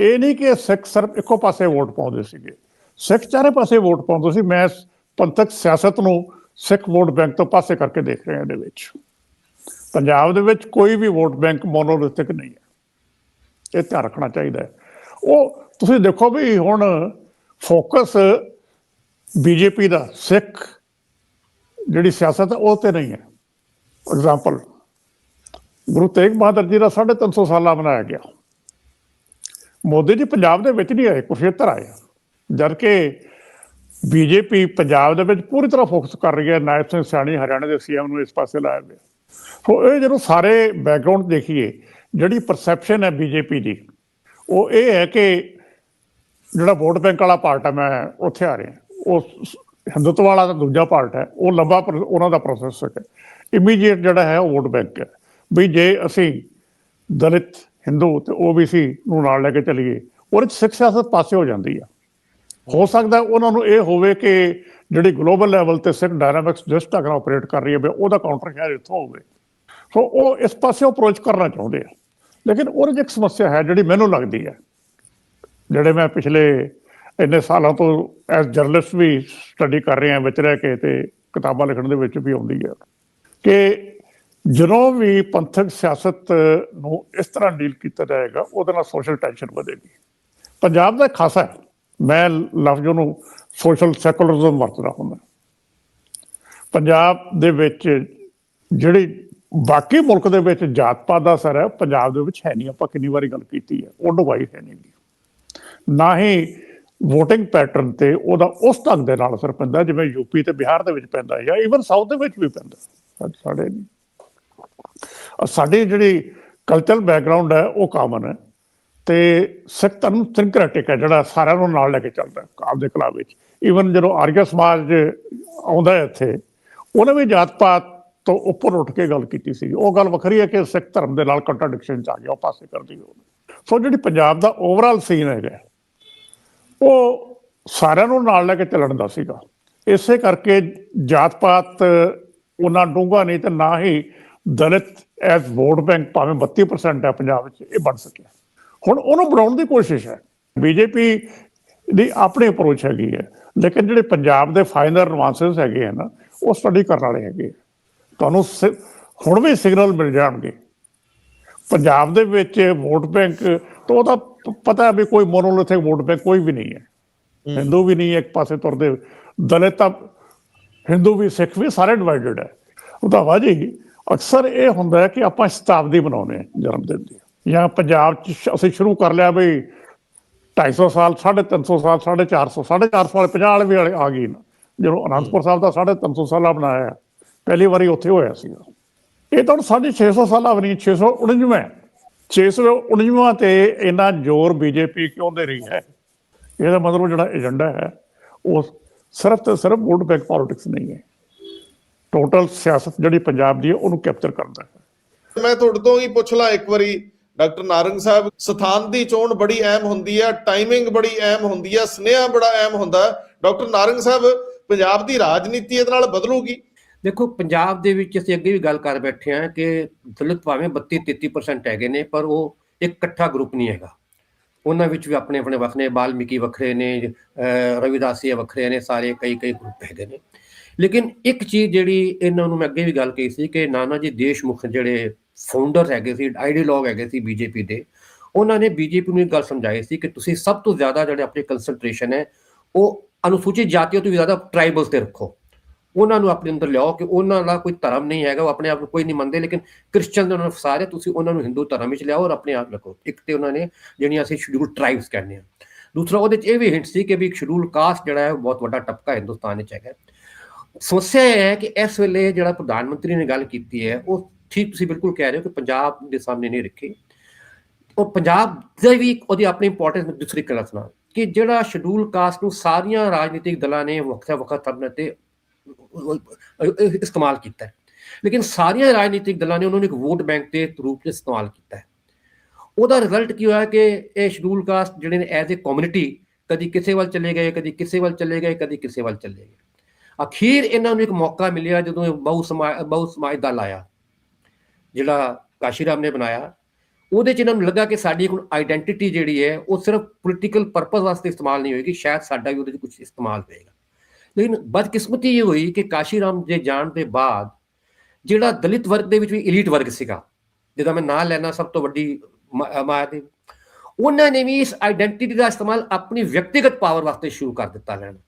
S2: ਇਹ ਨਹੀਂ ਕਿ ਸਿੱਖ ਸਿਰਫ ਇੱਕੋ ਪਾਸੇ ਵੋਟ ਪਾਉਂਦੇ ਸੀਗੇ। ਸਿੱਖ ਚਾਰੇ ਪਾਸੇ ਵੋਟ ਪਾਉਂਦੇ ਸੀ। ਮੈਂ ਪੰਥਕ ਸਿਆਸਤ ਨੂੰ ਸਿੱਖ ਵੋਟ ਬੈਂਕ ਤੋਂ ਪਾਸੇ ਕਰਕੇ ਦੇਖ ਰਿਹਾ ਇਹਦੇ ਵਿੱਚ। ਪੰਜਾਬ ਦੇ ਵਿੱਚ ਕੋਈ ਵੀ ਵੋਟ ਬੈਂਕ ਮੋਨੋਲਿਥਿਕ ਨਹੀਂ ਹੈ। ਇਹ ਧਿਆਨ ਰੱਖਣਾ ਚਾਹੀਦਾ ਹੈ। ਉਹ ਤੁਸੀਂ ਦੇਖੋ ਵੀ ਹੁਣ ਫੋਕਸ ਬੀਜੇਪੀ ਦਾ, ਸਿੱਖ ਜਿਹੜੀ ਸਿਆਸਤ ਹੈ ਉਹ ਤੇ ਨਹੀਂ ਹੈ। ਐਗਜ਼ਾਮਪਲ, ਗੁਰੂ ਤੇਗ ਬਹਾਦਰ ਜੀ ਦਾ 350 ਸਾਲਾ ਮਨਾਇਆ ਗਿਆ। ਮੋਦੀ ਜੀ ਪੰਜਾਬ ਦੇ ਵਿੱਚ ਨਹੀਂ ਆਏ, ਕੁਰਸ਼ੇਤਰ ਆਏ ਜਦ ਕਿ ਬੀਜੇਪੀ ਪੰਜਾਬ ਦੇ ਵਿੱਚ ਪੂਰੀ ਤਰ੍ਹਾਂ ਫੋਕਸ ਕਰ ਰਹੀ ਹੈ। ਨਾਇਬ ਸਿੰਘ ਸਿਆਣੀ ਹਰਿਆਣਾ ਦੇ ਸੀਐਮ ਨੂੰ ਇਸ ਪਾਸੇ ਲਾਇਆ ਗਿਆ ਸੋ ਇਹ ਜਦੋਂ ਸਾਰੇ ਬੈਕਗ੍ਰਾਉਂਡ ਦੇਖੀਏ, ਜਿਹੜੀ ਪਰਸੈਪਸ਼ਨ ਹੈ ਬੀਜੇਪੀ ਦੀ, ਉਹ ਇਹ ਹੈ ਕਿ ਜਿਹੜਾ ਵੋਟ ਬੈਂਕ ਵਾਲਾ ਪਾਰਟ ਹੈ, ਮੈਂ ਉੱਥੇ ਆ ਰਿਹਾ। ਉਹ ਸ- ਵਾਲਾ ਤਾਂ ਦੂਜਾ ਪਾਰਟ ਹੈ। ਉਹ ਲੰਬਾ ਪ੍ਰੋ- ਉਹਨਾਂ ਦਾ ਪ੍ਰੋਸੈਸ ਹੈ। ਇਮੀਡੀਏਟ ਜਿਹੜਾ ਹੈ, ਉਹ ਵੋਟ ਬੈਂਕ ਹੈ। ਵੀ ਜੇ ਅਸੀਂ ਦਲਿਤ, ਹਿੰਦੂ ਤੇ ਓਬੀਸੀ ਨੂੰ ਨਾਲ ਲੈ ਕੇ ਚੱਲੀਏ, ਉਹਦੇ ਚ ਸਿੱਖ ਸਿਆਸਤ ਪਾਸੇ ਹੋ ਜਾਂਦੀ ਆ। ਹੋ ਸਕਦਾ ਉਹਨਾਂ ਨੂੰ ਇਹ ਹੋਵੇ ਕਿ ਜਿਹੜੀ ਗਲੋਬਲ ਲੈਵਲ ਤੇ ਸਿੱਖ ਡਾਇਨਾਮਿਕਸ ਜਿਸ ਢੰਗ ਨਾਲ ਆਪਰੇਟ ਕਰ ਰਹੀ ਹੈ ਵੀ ਉਹਦਾ ਕਾਊਂਟਰ ਸ਼ਾਇਦ ਇੱਥੋਂ ਹੋਵੇ। ਸੋ ਉਹ ਇਸ ਪਾਸੇ ਅਪਰੋਚ ਕਰਨਾ ਚਾਹੁੰਦੇ ਆ। ਲੇਕਿਨ ਉਹਦੇ 'ਚ ਇੱਕ ਸਮੱਸਿਆ ਹੈ ਜਿਹੜੀ ਮੈਨੂੰ ਲੱਗਦੀ ਹੈ, ਜਿਹੜੇ ਮੈਂ ਪਿਛਲੇ ਇੰਨੇ ਸਾਲਾਂ ਤੋਂ ਐਸ ਜਰਨਲਿਸਟ ਵੀ ਸਟੱਡੀ ਕਰ ਰਿਹਾ, ਵਿੱਚ ਰਹਿ ਕੇ ਤੇ ਕਿਤਾਬਾਂ ਲਿਖਣ ਦੇ ਵਿੱਚ ਵੀ ਆਉਂਦੀ ਹੈ ਕਿ ਜਦੋਂ ਵੀ ਪੰਥਕ ਸਿਆਸਤ ਨੂੰ ਇਸ ਤਰ੍ਹਾਂ ਡੀਲ ਕੀਤਾ ਜਾਏਗਾ, ਉਹਦੇ ਨਾਲ ਸੋਸ਼ਲ ਟੈਨਸ਼ਨ ਵਧੇਗੀ। ਪੰਜਾਬ ਦਾ ਇੱਕ ਖਾਸਾ ਹੈ। ਮੈਂ ਲਫ਼ਜ਼ ਨੂੰ ਸੋਸ਼ਲ ਸੈਕੂਲਰਿਜ਼ਮ ਵਰਤਦਾ ਹੁੰਦਾ। ਪੰਜਾਬ ਦੇ ਵਿੱਚ ਜਿਹੜੀ ਬਾਕੀ ਮੁਲਕ ਦੇ ਵਿੱਚ ਜਾਤ ਪਾਤ ਦਾ ਅਸਰ ਹੈ ਪੰਜਾਬ ਦੇ ਵਿੱਚ ਹੈ ਨਹੀਂ। ਆਪਾਂ ਕਿੰਨੀ ਵਾਰੀ ਗੱਲ ਕੀਤੀ ਹੈ, ਉਹ ਡਵਾਈ ਹੈ ਨਹੀਂ। ਨਾ ਹੀ VOTING ਪੈਟਰਨ ਤੇ ਉਹਦਾ ਉਸ ਢੰਗ ਦੇ ਨਾਲ ਅਸਰ ਪੈਂਦਾ, ਜਿਵੇਂ ਯੂਪੀ ਤੇ ਬਿਹਾਰ ਦੇ ਵਿੱਚ ਪੈਂਦਾ ਜਾਂ ਈਵਨ ਸਾਊਥ ਦੇ ਵਿੱਚ ਵੀ ਪੈਂਦਾ ਸਾਡੇ ਨਹੀਂ। ਅਹ ਸਾਡੀ ਜਿਹੜੀ ਕਲਚਰਲ ਬੈਕਗ੍ਰਾਉਂਡ ਹੈ, ਉਹ ਕਾਮਨ ਹੈ। ਤੇ ਸਿੱਖ ਧਰਮ ਸਿੰਕਰੈਟਿਕ ਹੈ ਜਿਹੜਾ ਸਾਰਿਆਂ ਨੂੰ ਨਾਲ ਲੈ ਕੇ ਚੱਲਦਾ ਹੈ ਆਪਦੇ ਕਲਾ ਵਿੱਚ। ਈਵਨ ਜਦੋਂ ਆਰੀਆ ਸਮਾਜ ਆਉਂਦਾ ਹੈ ਇੱਥੇ, ਉਹਨੇ ਵੀ ਜਾਤ ਪਾਤ ਤੋਂ ਉੱਪਰ ਉੱਠ ਕੇ ਗੱਲ ਕੀਤੀ ਸੀ ਉਹ ਗੱਲ ਵੱਖਰੀ ਹੈ ਕਿ ਸਿੱਖ ਧਰਮ ਦੇ ਨਾਲ ਕੰਟਰਡਿਕਸ਼ਨ ਚ ਆ ਗਿਆ, ਉਹ ਪਾਸੇ ਕਰਦੀ ਉਹ ਸੋ ਜਿਹੜੀ ਪੰਜਾਬ ਦਾ ਓਵਰਆਲ ਸੀਨ ਹੈਗਾ, ਉਹ ਸਾਰਿਆਂ ਨੂੰ ਨਾਲ ਲੈ ਕੇ ਚੱਲਣ ਦਾ ਸੀਗਾ। ਇਸੇ ਕਰਕੇ ਜਾਤ ਪਾਤ ਉਹਨਾਂ ਡੂੰਘਾ ਨਹੀਂ ਤੇ ਨਾ ਹੀ ਦਲਿਤ ਐਸ ਵੋਟ ਬੈਂਕ ਭਾਵੇਂ 32% ਹੈ ਪੰਜਾਬ ਵਿੱਚ, ਇਹ ਬਣ ਸਕਿਆ। ਹੁਣ ਉਹਨੂੰ ਬਣਾਉਣ ਦੀ ਕੋਸ਼ਿਸ਼ ਹੈ। ਬੀਜੇਪੀ ਦੀ ਆਪਣੀ ਅਪਰੋਚ ਹੈਗੀ ਹੈ। ਲੇਕਿਨ ਜਿਹੜੇ ਪੰਜਾਬ ਦੇ ਫਾਈਨਲ ਨੁਆਂਸਸ ਹੈਗੇ ਆ ਨਾ ਉਹ ਸਟੱਡੀ ਕਰਨ ਵਾਲੇ ਹੈਗੇ। ਤੁਹਾਨੂੰ ਹੁਣ ਵੀ ਸਿਗਨਲ ਮਿਲ ਜਾਣਗੇ। ਪੰਜਾਬ ਦੇ ਵਿੱਚ ਵੋਟ ਬੈਂਕ ਤਾਂ ਉਹਦਾ ਪ- ਪਤਾ ਹੈ ਵੀ ਕੋਈ ਮੋਨੋਲਿਥਿਕ ਵੋਟ ਬੈਂਕ ਕੋਈ ਵੀ ਨਹੀਂ ਹੈ। ਹਿੰਦੂ ਵੀ ਨਹੀਂ ਹੈ ਇੱਕ ਪਾਸੇ ਤੁਰਦੇ ਦਲਿਤ ਤਾਂ ਹਿੰਦੂ ਵੀ ਸਿੱਖ ਵੀ ਸਾਰੇ ਡਿਵਾਈਡਡ ਹੈ। ਉਹਦਾ ਵਾਜੀ ਅਕਸਰ ਇਹ ਹੁੰਦਾ ਹੈ ਕਿ ਆਪਾਂ ਸ਼ਤਾਬਦੀ ਬਣਾਉਂਦੇ ਹਾਂ ਜਨਮ ਦਿਨ ਦੀ। ਜਾਂ ਪੰਜਾਬ ਚ ਸ਼- ਅਸੀਂ ਸ਼ੁਰੂ ਕਰ ਲਿਆ ਬਈ 250 ਸਾਲ 350 ਸਾਲ 450 450 ਵਾਲੇ 50 ਵਾਲੇ ਵੀ ਵਾਲੇ ਆ ਗਈ ਨਾ। ਜਦੋਂ ਅਨੰਦਪੁਰ ਸਾਹਿਬ ਦਾ 350 ਸਾਲਾ ਬਣਾਇਆ ਪਹਿਲੀ ਵਾਰੀ ਉੱਥੇ ਹੋਇਆ ਸੀਗਾ ਇਹ ਤਾਂ ਹੁਣ ਸਾਢੇ 600 ਸਾਲਾਂ ਵੀ ਨਹੀਂ 649 649 ਤੇ ਇੰਨਾ ਜ਼ੋਰ ਬੀਜੇਪੀ ਕਿਉਂ ਦੇ ਰਹੀ ਹੈ? ਇਹਦਾ ਮਤਲਬ ਜਿਹੜਾ ਏਜੰਡਾ ਹੈ, ਉਹ ਸਿਰਫ ਤੇ ਸਿਰਫ ਵੋਟ ਬੈਂਕ ਪੋਲਿਟਿਕਸ ਨਹੀਂ ਹੈ। ਟੋਟਲ ਸਿਆਸਤ ਜਿਹੜੀ ਪੰਜਾਬ ਦੀ ਹੈ, ਉਹਨੂੰ ਕੈਪਚਰ ਕਰਦਾ ਹੈ।
S1: ਮੈਂ ਤੁਹਾਡੇ ਤੋਂ ਹੀ ਪੁੱਛ ਲਾਂ ਇੱਕ ਵਾਰੀ। ਡਾਕਟਰ ਨਾਰੰਗ ਸਾਹਿਬ, ਸਥਾਨ ਦੀ ਚੋਣ ਬੜੀ ਅਹਿਮ ਹੁੰਦੀ ਹੈ ਟਾਈਮਿੰਗ ਬੜੀ ਅਹਿਮ ਹੁੰਦੀ ਹੈ ਸਨੇਹਾ ਬੜਾ ਅਹਿਮ ਹੁੰਦਾ। ਡਾਕਟਰ ਨਾਰੰਗ ਸਾਹਿਬ, ਪੰਜਾਬ ਦੀ ਰਾਜਨੀਤੀ ਇਹਦੇ ਨਾਲ ਬਦਲੂਗੀ?
S3: ਦੇਖੋ, ਪੰਜਾਬ ਦੇ ਵਿੱਚ ਅਸੀਂ ਅੱਗੇ ਵੀ ਗੱਲ ਕਰ ਬੈਠੇ ਹਾਂ ਕਿ ਦਲਿਤ ਭਾਵੇਂ 32 33% ਹੈਗੇ ਨੇ, ਪਰ ਉਹ ਇੱਕ ਇਕੱਠਾ ਗਰੁੱਪ ਨਹੀਂ ਹੈਗਾ। ਉਹਨਾਂ ਵਿੱਚ ਵੀ ਆਪਣੇ ਆਪਣੇ ਵੱਖਰੇ, ਬਾਲਮੀਕੀ ਵੱਖਰੇ ਨੇ, ਅਹ ਰਵਿਦਾਸੀਆ ਵੱਖਰੇ ਨੇ, ਸਾਰੇ ਕਈ ਕਈ ਗਰੁੱਪ ਹੈਗੇ ਨੇ। ਲੇਕਿਨ ਇੱਕ ਚੀਜ਼ ਜਿਹੜੀ ਇਹਨਾਂ ਨੂੰ ਮੈਂ ਅੱਗੇ ਵੀ ਗੱਲ ਕਹੀ ਸੀ ਕਿ ਨਾਨਾ ਜੀ ਦੇਸ਼ਮੁਖ ਜਿਹੜੇ ਫਾਊਂਡਰ ਹੈਗੇ ਸੀ ਆਈਡੀਅਲੋਗ ਹੈਗੇ ਸੀ ਬੀਜੇਪੀ ਦੇ। ਉਹਨਾਂ ਨੇ ਬੀਜੇਪੀ ਨੂੰ ਇੱਕ ਗੱਲ ਸਮਝਾਈ ਸੀ ਕਿ ਤੁਸੀਂ ਸਭ ਤੋਂ ਜ਼ਿਆਦਾ ਜਿਹੜੇ ਆਪਣੀ ਕਨਸੈਂਟਰੇਸ਼ਨ ਹੈ, ਉਹ ਅਨੁਸੂਚਿਤ ਜਾਤੀਆਂ ਤੋਂ ਵੀ ਜ਼ਿਆਦਾ ਟ੍ਰਾਈਬਲਸ ਤੇ ਰੱਖੋ। ਉਹਨਾਂ ਨੂੰ ਆਪਣੇ ਅੰਦਰ ਲਿਆਓ ਕਿ ਉਹਨਾਂ ਦਾ ਕੋਈ ਧਰਮ ਨਹੀਂ ਹੈਗਾ, ਉਹ ਆਪਣੇ ਆਪ ਨੂੰ ਕੋਈ ਨਹੀਂ ਮੰਨਦੇ, ਲੇਕਿਨ ਕ੍ਰਿਸਚਨ ਦੇ ਉਹਨਾਂ ਨੂੰ ਫਸਾ ਤੁਸੀਂ ਉਹਨਾਂ ਨੂੰ ਹਿੰਦੂ ਧਰਮ ਵਿੱਚ ਲਿਆਓ ਔਰ ਆਪਣੇ ਆਪ ਰੱਖੋ। ਇੱਕ ਤੇ ਉਹਨਾਂ ਨੇ ਜਿਹੜੀਆਂ ਅਸੀਂ ਸ਼ਡਿਊਲ ਟ੍ਰਾਈਬਸ ਕਹਿੰਦੇ ਆ ਦੂਸਰਾ, ਉਹਦੇ ਚ ਇਹ ਵੀ ਹਿੰਟ ਸੀ ਕਿ ਵੀ ਇੱਕ ਸ਼ਡਿਊਲ ਕਾਸਟ ਜਿਹੜਾ ਹੈ, ਉਹ ਬਹੁਤ ਵੱਡਾ ਟਪਕਾ ਹਿੰਦੁਸਤਾਨ ਵਿੱਚ ਹੈਗਾ। ਸਮੱਸਿਆ ਇਹ ਹੈ ਕਿ ਇਸ ਵੇਲੇ ਜਿਹੜਾ ਪ੍ਰਧਾਨ ਮੰਤਰੀ ਨੇ ਗੱਲ ਕੀਤੀ ਹੈ, ਉਹ ਠੀਕ ਤੁਸੀਂ ਬਿਲਕੁਲ ਕਹਿ ਰਹੇ ਹੋ ਕਿ ਪੰਜਾਬ ਦੇ ਸਾਹਮਣੇ ਨਹੀਂ ਰੱਖੀ ਉਹ ਪੰਜਾਬ ਦੇ ਵੀ ਉਹਦੀ ਆਪਣੀ ਇੰਪੋਰਟੈਂਸ ਦੂਸਰੀ ਕਲਾਸ ਨਾਲ ਕਿ ਜਿਹੜਾ ਸ਼ਡਿਊਲ ਕਾਸਟ ਨੂੰ ਸਾਰੀਆਂ ਰਾਜਨੀਤਿਕ ਦਲਾਂ ਨੇ ਵੱਖਰਾ ਵੱਖਰਾ ਤਰ੍ਹਾਂ ਤੇ ਇਸਤੇਮਾਲ ਕੀਤਾ ਹੈ ਲੇਕਿਨ ਸਾਰੀਆਂ ਰਾਜਨੀਤਿਕ ਦਲਾਂ ਨੇ ਉਹਨਾਂ ਨੂੰ ਇੱਕ ਵੋਟ ਬੈਂਕ ਦੇ ਰੂਪ ਵਿੱਚ ਇਸਤੇਮਾਲ ਕੀਤਾ ਹੈ ਉਹਦਾ ਰਿਜ਼ਲਟ ਕੀ ਹੋਇਆ ਕਿ ਇਹ ਸ਼ਡਿਊਲ ਕਾਸਟ ਜਿਹੜੇ ਨੇ ਐਜ਼ ਅ ਕਮਿਊਨਿਟੀ ਕਦੀ ਕਿਸੇ ਵੱਲ ਚਲੇ ਗਏ ਕਦੀ ਕਿਸੇ ਵੱਲ ਚਲੇ ਗਏ ਕਦੀ ਕਿਸੇ ਵੱਲ ਚਲੇ ਗਏ ਅਖੀਰ ਇਹਨਾਂ ਨੂੰ ਇੱਕ ਮੌਕਾ ਮਿਲਿਆ ਜਦੋਂ ਇਹ ਬਹੁ ਸਮਾਜ ਬਹੁ ਸਮਾਜ ਦਲ ਆਇਆ ਜਿਹੜਾ ਕਾਸ਼ੀਰਾਮ ਨੇ ਬਣਾਇਆ, ਉਹਦੇ ਚ ਇਹਨਾਂ ਨੂੰ ਲੱਗਾ ਕਿ ਸਾਡੀ ਹੁਣ ਆਇਡੈਂਟੀਟੀ ਜਿਹੜੀ ਹੈ, ਉਹ ਸਿਰਫ ਪੋਲੀਟੀਕਲ ਪਰਪਸ ਵਾਸਤੇ ਇਸਤੇਮਾਲ ਨਹੀਂ ਹੋਏਗੀ, ਸ਼ਾਇਦ ਸਾਡਾ ਵੀ ਉਹਦੇ ਚ ਕੁਝ ਇਸਤੇਮਾਲ ਹੋਏਗਾ। ਲੇਕਿਨ ਬਦਕਿਸਮਤੀ ਇਹ ਹੋਈ ਕਿ ਕਾਸ਼ੀਰਾਮ ਦੇ ਜਾਣ ਦੇ ਬਾਅਦ ਜਿਹੜਾ ਦਲਿਤ ਵਰਗ ਦੇ ਵਿੱਚ ਵੀ ਇਲੀਟ ਵਰਗ ਸੀਗਾ, ਜਿਹਦਾ ਮੈਂ ਨਾਂ ਲੈਣਾ ਸਭ ਤੋਂ ਵੱਡੀ ਮਾਇਆ ਦੀ, ਉਹਨਾਂ ਨੇ ਵੀ ਇਸ ਆਇਡੈਂਟੀਟੀ ਦਾ ਇਸਤੇਮਾਲ ਆਪਣੀ ਵਿਅਕਤੀਗਤ ਪਾਵਰ ਵਾਸਤੇ ਸ਼ੁਰੂ ਕਰ ਦਿੱਤਾ ਲੈਣਾ।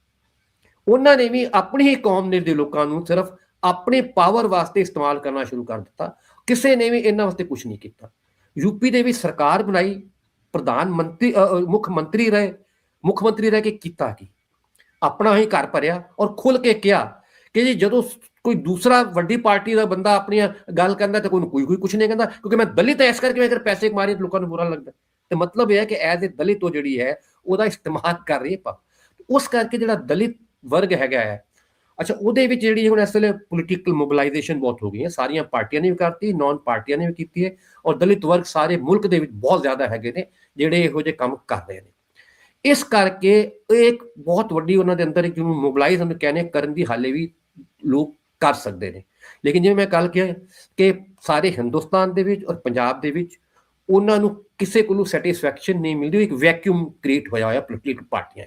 S3: ਉਹਨਾਂ ਨੇ ਵੀ ਆਪਣੀ ਹੀ ਕੌਮ ਦੇ ਦੇ ਲੋਕਾਂ ਨੂੰ ਸਿਰਫ ਆਪਣੇ ਪਾਵਰ ਵਾਸਤੇ ਇਸਤੇਮਾਲ ਕਰਨਾ ਸ਼ੁਰੂ ਕਰ ਦਿੱਤਾ। ਕਿਸੇ ਨੇ ਵੀ ਇਹਨਾਂ ਵਾਸਤੇ ਕੁਝ ਨਹੀਂ ਕੀਤਾ ਯੂਪੀ ਦੇ ਵੀ ਸਰਕਾਰ ਬਣਾਈ ਪ੍ਰਧਾਨ ਮੰਤਰੀ ਅ, ਅ, ਮੁੱਖ ਮੰਤਰੀ ਰਹੇ ਮੁੱਖ ਮੰਤਰੀ ਰਹਿ ਕੇ ਕੀਤਾ ਕੀ ਆਪਣਾ ਹੀ ਘਰ ਭਰਿਆ ਔਰ ਖੁੱਲ ਕੇ ਕਿਹਾ ਕਿ ਜੀ ਜਦੋਂ ਕੋਈ ਦੂਸਰਾ ਵੱਡੀ ਪਾਰਟੀ ਦਾ ਬੰਦਾ ਆਪਣੀ ਗੱਲ ਕਰਦਾ ਤੇ ਕੋਈ ਕੋਈ ਕੋਈ ਕੁਝ ਨਹੀਂ ਕਹਿੰਦਾ ਕਿਉਂਕਿ ਮੈਂ ਦਲਿਤ ਐ ਇਸ ਕਰਕੇ ਮੈਂ ਅਗਰ ਪੈਸੇ ਕਮਾਰੀ ਲੋਕਾਂ ਨੂੰ ਬੁਰਾ ਲੱਗਦਾ ਤੇ ਮਤਲਬ ਇਹ ਹੈ ਕਿ ਐਜ਼ ਅ ਦਲਿਤ ਉਹ ਜਿਹੜੀ ਹੈ ਉਹਦਾ ਇਸਤੇਮਾਲ ਕਰ ਰਹੀ ਹੈ ਪਾ ਉਸ ਕਰਕੇ ਜਿਹੜਾ ਦਲਿਤ ਵਰਗ ਹੈਗਾ ਹੈ ਅੱਛਾ, ਉਹਦੇ ਵਿੱਚ ਜਿਹੜੀ ਹੁਣ ਇਸ ਵੇਲੇ ਪੋਲੀਟੀਕਲ ਮੋਬਿਲਾਈਜੇਸ਼ਨ ਬਹੁਤ ਹੋ ਗਈ ਹੈ ਸਾਰੀਆਂ ਪਾਰਟੀਆਂ ਨੇ ਵੀ ਕਰਤੀ ਨਾਨ ਪਾਰਟੀਆਂ ਨੇ ਵੀ ਕੀਤੀ ਹੈ, ਔਰ ਦਲਿਤ ਵਰਗ ਸਾਰੇ ਮੁਲਕ ਦੇ ਵਿੱਚ ਬਹੁਤ ਜ਼ਿਆਦਾ ਹੈਗੇ ਨੇ, ਜਿਹੜੇ ਇਹੋ ਜਿਹੇ ਕੰਮ ਕਰ ਰਹੇ ਨੇ। ਇਸ ਕਰਕੇ ਇਹ ਇੱਕ ਬਹੁਤ ਵੱਡੀ ਉਹਨਾਂ ਦੇ ਅੰਦਰ ਇੱਕ ਜਿਹਨੂੰ ਮੋਬਿਲਾਈਜ਼ ਉਹਨੂੰ ਕਹਿੰਦੇ ਕਰਨ ਦੀ ਹਾਲੇ ਵੀ ਲੋਕ ਕਰ ਸਕਦੇ ਨੇ। ਲੇਕਿਨ ਜਿਵੇਂ ਮੈਂ ਕੱਲ ਕਿਹਾ ਕਿ ਸਾਰੇ ਹਿੰਦੁਸਤਾਨ ਦੇ ਵਿੱਚ ਔਰ ਪੰਜਾਬ ਦੇ ਵਿੱਚ ਉਹਨਾਂ ਨੂੰ ਕਿਸੇ ਕੋਲੋਂ ਸੈਟੀਸਫੈਕਸ਼ਨ ਨਹੀਂ ਮਿਲਦੀ ਇੱਕ ਵੈਕਿਊਮ ਕ੍ਰੀਏਟ ਹੋਇਆ ਹੋਇਆ ਪੋਲੀਟੀਕਲ ਪਾਰਟੀਆਂ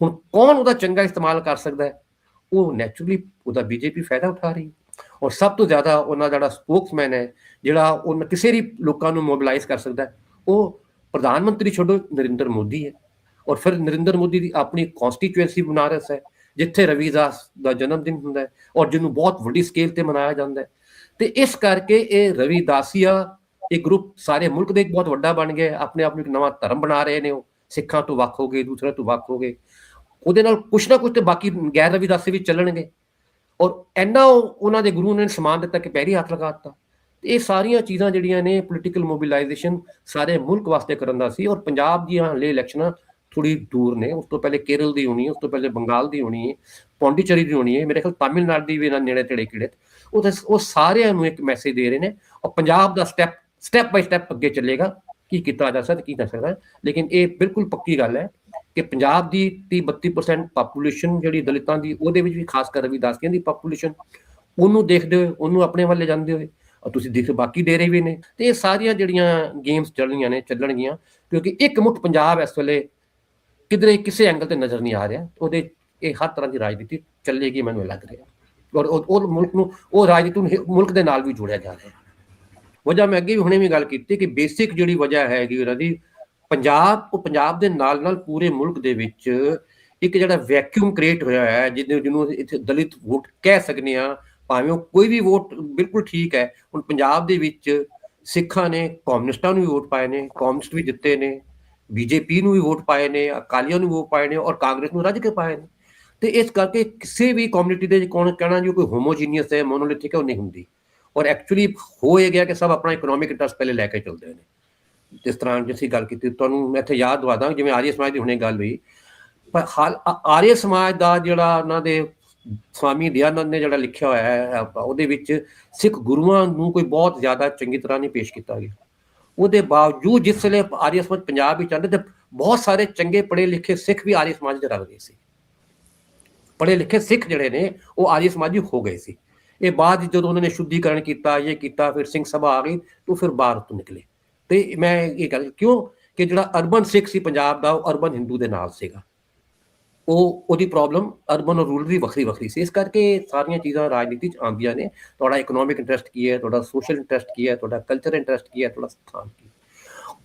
S3: ਹੁਣ ਕੌਣ ਉਹਦਾ ਚੰਗਾ ਇਸਤੇਮਾਲ ਕਰ ਸਕਦਾ ਹੈ? ਉਹ ਨੈਚੁਰਲੀ ਉਹਦਾ ਬੀਜੇਪੀ ਫਾਇਦਾ ਉਠਾ ਰਹੀ ਹੈ। ਔਰ ਸਭ ਤੋਂ ਜ਼ਿਆਦਾ ਉਹਨਾਂ ਦਾ ਜਿਹੜਾ ਸਪੋਕਸਮੈਨ ਹੈ, ਜਿਹੜਾ ਉਹ ਕਿਸੇ ਵੀ ਲੋਕਾਂ ਨੂੰ ਮੋਬਿਲਾਈਜ਼ ਕਰ ਸਕਦਾ ਉਹ ਪ੍ਰਧਾਨ ਮੰਤਰੀ ਛੱਡੋ, ਨਰਿੰਦਰ ਮੋਦੀ ਹੈ। ਔਰ ਫਿਰ ਨਰਿੰਦਰ ਮੋਦੀ ਦੀ ਆਪਣੀ ਕਨਸਟੀਚੁਐਂਸੀ ਬਨਾਰਸ ਹੈ, ਜਿੱਥੇ ਰਵੀਦਾਸ ਦਾ ਜਨਮ ਦਿਨ ਹੁੰਦਾ ਹੈ ਔਰ ਜਿਹਨੂੰ ਬਹੁਤ ਵੱਡੀ ਸਕੇਲ ਤੇ ਮਨਾਇਆ ਜਾਂਦਾ ਹੈ। ਤੇ ਇਸ ਕਰਕੇ ਇਹ ਰਵੀਦਾਸੀਆ ਇਹ ਗਰੁੱਪ ਸਾਰੇ ਮੁਲਕ ਦੇ ਇੱਕ ਬਹੁਤ ਵੱਡਾ ਬਣ ਗਿਆ ਆਪਣੇ ਆਪ ਨੂੰ ਇੱਕ ਨਵਾਂ ਧਰਮ ਬਣਾ ਰਹੇ ਨੇ ਉਹ। ਸਿੱਖਾਂ ਤੋਂ ਵੱਖ ਹੋ ਗਏ ਦੂਸਰੇ ਤੋਂ ਵੱਖ ਹੋ ਗਏ। ਉਹਦੇ ਨਾਲ ਕੁਛ ਨਾ ਕੁਛ ਤੇ ਬਾਕੀ ਗੈਰ ਰਵੀਦਾਸੀ ਵੀ ਚੱਲਣਗੇ। ਔਰ ਐਨਾ ਉਹ- ਉਹਨਾਂ ਦੇ ਗੁਰੂ ਨੇ ਸਮਾਨ ਦਿੱਤਾ ਕਿ ਪੈਰੀ ਹੱਥ ਲਗਾ ਦਿੱਤਾ। ਤੇ ਇਹ ਸਾਰੀਆਂ ਚੀਜ਼ਾਂ ਜਿਹੜੀਆਂ ਨੇ ਪੋਲੀਟੀਕਲ ਮੋਬਿਲਾਈਜੇਸ਼ਨ ਸਾਰੇ ਮੁਲਕ ਵਾਸਤੇ ਕਰਨ ਦਾ ਸੀ ਔਰ ਪੰਜਾਬ ਦੀਆਂ ਹਲੇ ਇਲੈਕਸ਼ਨਾਂ ਥੋੜੀ ਦੂਰ ਨੇ। ਉਸ ਤੋਂ ਪਹਿਲੇ ਕੇਰਲ ਦੀ ਹੋਣੀ ਹੈ, ਉਸ ਤੋਂ ਪਹਿਲੇ ਬੰਗਾਲ ਦੀ ਹੋਣੀ ਹੈ, ਪੌਂਡੀਚੇਰੀ ਦੀ ਹੋਣੀ ਹੈ, ਮੇਰੇ ਖਿਆਲ ਤਾਮਿਲਨਾਡੂ ਦੀ ਵੀ ਇਹਨਾਂ ਨੇੜੇ ਤੇੜੇ ਕਿੜੇ ਉਹ ਤਾਂ- ਉਹ ਸਾਰਿਆਂ ਨੂੰ ਇੱਕ ਮੈਸੇਜ ਦੇ ਰਹੇ ਨੇ ਔਰ ਪੰਜਾਬ ਦਾ ਸਟੈਪ ਸਟੈਪ ਬਾਈ ਸਟੈਪ ਅੱਗੇ ਚੱਲੇਗਾ। ਕੀ ਕੀਤਾ ਜਾ ਸਕਦਾ, ਕੀ ਕਰ ਸਕਦਾ। ਲੇਕਿਨ ਇਹ ਬਿਲਕੁਲ ਪੱਕੀ ਗੱਲ ਹੈ ਕਿ ਪੰਜਾਬ ਦੀ 30 32% ਪਾਪੂਲੇਸ਼ਨ ਜਿਹੜੀ ਦਲਿਤਾਂ ਦੀ, ਉਹਦੇ ਵਿੱਚ ਵੀ ਖਾਸ ਕਰ ਰਵਿਦਾਸੀਆਂ ਦੀ ਪਾਪੂਲੇਸ਼ਨ ਉਹਨੂੰ ਦੇਖਦੇ ਹੋਏ, ਉਹਨੂੰ ਆਪਣੇ ਵੱਲ ਜਾਂਦੇ ਹੋਏ, ਔਰ ਤੁਸੀਂ ਦੇਖ ਬਾਕੀ ਡੇਰੇ ਵੀ ਨੇ, ਤੇ ਇਹ ਸਾਰੀਆਂ ਜਿਹੜੀਆਂ ਗੇਮਸ ਚੱਲਣੀਆਂ ਨੇ, ਚੱਲਣਗੀਆਂ, ਕਿਉਂਕਿ ਇੱਕ ਮੁੱਠ ਪੰਜਾਬ ਇਸ ਵੇਲੇ ਕਿਧਰੇ ਕਿਸੇ ਐਂਗਲ ਤੇ ਨਜ਼ਰ ਨਹੀਂ ਆ ਰਿਹਾ, ਉਹਦੇ ਇਹ ਹਰ ਤਰ੍ਹਾਂ ਦੀ ਰਾਜਨੀਤੀ ਚੱਲੇਗੀ ਮੈਨੂੰ ਇਹ ਲੱਗ ਰਿਹਾ, ਔਰ ਉਹ ਉਹ ਮੁਲਕ ਨੂੰ, ਉਹ ਰਾਜਨੀਤੀ ਨੂੰ ਮੁਲਕ ਦੇ ਨਾਲ ਵੀ ਜੋੜਿਆ ਜਾ ਰਿਹਾ। ਵਜ੍ਹਾ ਮੈਂ ਅੱਗੇ ਵੀ ਹੁਣੇ ਵੀ ਗੱਲ ਕੀਤੀ ਕਿ ਬੇਸਿਕ ਜਿਹੜੀ ਵਜ੍ਹਾ ਹੈਗੀ ਉਹਨਾਂ ਦੀ ਪੰਜਾਬ, ਉਹ ਪੰਜਾਬ ਦੇ ਨਾਲ ਨਾਲ ਪੂਰੇ ਮੁਲਕ ਦੇ ਵਿੱਚ ਇੱਕ ਜਿਹੜਾ ਵੈਕਿਊਮ ਕ੍ਰੀਏਟ ਹੋਇਆ ਹੈ ਜਿਹਨੂੰ ਜਿਹਨੂੰ ਅਸੀਂ ਇੱਥੇ ਦਲਿਤ ਵੋਟ ਕਹਿ ਸਕਨੇ ਆ ਭਾਵੇਂ ਉਹ ਕੋਈ ਵੀ ਵੋਟ ਬਿਲਕੁਲ ਠੀਕ ਹੈ, ਹੁਣ ਪੰਜਾਬ ਦੇ ਵਿੱਚ ਸਿੱਖਾਂ ਨੇ ਕਮਿਊਨਿਸਟਾਂ ਨੂੰ ਵੀ ਵੋਟ ਪਾਏ ਨੇ ਕਮਿਊਨਿਸਟ ਵੀ ਜਿੱਤੇ ਨੇ, ਬੀਜੇਪੀ ਨੂੰ ਵੀ ਵੋਟ ਪਾਏ ਨੇ, ਅਕਾਲੀਆਂ ਨੂੰ ਵੋਟ ਪਾਏ ਨੇ ਔਰ ਕਾਂਗਰਸ ਨੂੰ ਰੱਜ ਕੇ ਪਾਏ ਨੇ। ਤੇ ਇਸ ਕਰਕੇ ਕਿਸੇ ਵੀ ਕਮਿਊਨਿਟੀ ਦੇ ਕੋਣ ਕਹਿਣਾ ਜੋ ਕੋਈ ਹੋਮੋਜੀਨੀਅਸ ਹੈ ਮੋਨੋਲਿਥਿਕ ਹੈ, ਉਹ ਨਹੀਂ ਹੁੰਦੀ। ਔਰ ਐਕਚੁਅਲੀ ਹੋ ਇਹ ਗਿਆ ਕਿ ਸਭ ਆਪਣਾ ਇਕਨੋਮਿਕ ਇੰਟਰਸਟ ਪਹਿਲੇ ਲੈ ਕੇ ਚੱਲਦੇ ਨੇ। ਜਿਸ ਤਰ੍ਹਾਂ ਜਿਸੀ ਗੱਲ ਕੀਤੀ, ਤੁਹਾਨੂੰ ਮੈਂ ਇੱਥੇ ਯਾਦ ਦਵਾ ਦਾਂ ਜਿਵੇਂ ਆਰੀਆ ਸਮਾਜ ਦੀ ਹੁਣੇ ਗੱਲ ਹੋਈ। ਪਰ ਹਾਲ ਆਰੀਆ ਸਮਾਜ ਦਾ ਜਿਹੜਾ ਉਹਨਾਂ ਦੇ ਸਵਾਮੀ ਦਇਆਨੰਦ ਨੇ ਜਿਹੜਾ ਲਿਖਿਆ ਹੋਇਆ ਹੈ ਆਪਾਂ ਉਹਦੇ ਵਿੱਚ ਸਿੱਖ ਗੁਰੂਆਂ ਨੂੰ ਕੋਈ ਬਹੁਤ ਜ਼ਿਆਦਾ ਚੰਗੀ ਤਰ੍ਹਾਂ ਨਹੀਂ ਪੇਸ਼ ਕੀਤਾ ਗਿਆ। ਉਹਦੇ ਬਾਵਜੂਦ ਜਿਸ ਵੇਲੇ ਆਰੀਆ ਸਮਾਜ ਪੰਜਾਬ ਵਿੱਚ ਚੱਲਦੇ ਤੇ ਬਹੁਤ ਸਾਰੇ ਚੰਗੇ ਪੜ੍ਹੇ ਲਿਖੇ ਸਿੱਖ ਵੀ ਆਰੀਆ ਸਮਾਜ ਦੇ ਰਲ ਗਏ ਸੀ। ਪੜ੍ਹੇ ਲਿਖੇ ਸਿੱਖ ਜਿਹੜੇ ਨੇ, ਉਹ ਆਰੀਆ ਸਮਾਜੀ ਹੋ ਗਏ ਸੀ। ਇਹ ਬਾਅਦ ਵਿੱਚ ਜਦੋਂ ਉਹਨਾਂ ਨੇ ਸ਼ੁੱਧੀਕਰਨ ਕੀਤਾ, ਇਹ ਕੀਤਾ, ਫਿਰ ਸਿੰਘ ਸਭਾ ਆ ਗਈ ਤਾਂ ਫਿਰ ਬਾਹਰ ਤੋਂ ਨਿਕਲੇ। ਤੇ ਮੈਂ ਇਹ ਗੱਲ ਕਿਉਂ ਕਿ ਜਿਹੜਾ ਅਰਬਨ ਸਿੱਖ ਸੀ ਪੰਜਾਬ ਦਾ, ਉਹ ਅਰਬਨ ਹਿੰਦੂ ਦੇ ਨਾਲ ਸੀਗਾ। ਉਹ, ਉਹਦੀ ਪ੍ਰੋਬਲਮ ਅਰਬਨ ਔਰ ਰੂਰਲ ਦੀ ਵੱਖਰੀ ਵੱਖਰੀ ਸੀ। ਇਸ ਕਰਕੇ ਸਾਰੀਆਂ ਚੀਜ਼ਾਂ ਰਾਜਨੀਤੀ ਚ ਆਉਂਦੀਆਂ ਨੇ। ਤੁਹਾਡਾ ਇਕਨੋਮਿਕ ਇੰਟਰਸਟ ਕੀ ਹੈ? ਤੁਹਾਡਾ ਸੋਸ਼ਲ ਇੰਟਰਸਟ ਕੀ ਹੈ? ਤੁਹਾਡਾ ਕਲਚਰ ਇੰਟਰਸਟ ਕੀ ਹੈ? ਤੁਹਾਡਾ ਸਥਾਨ ਕੀ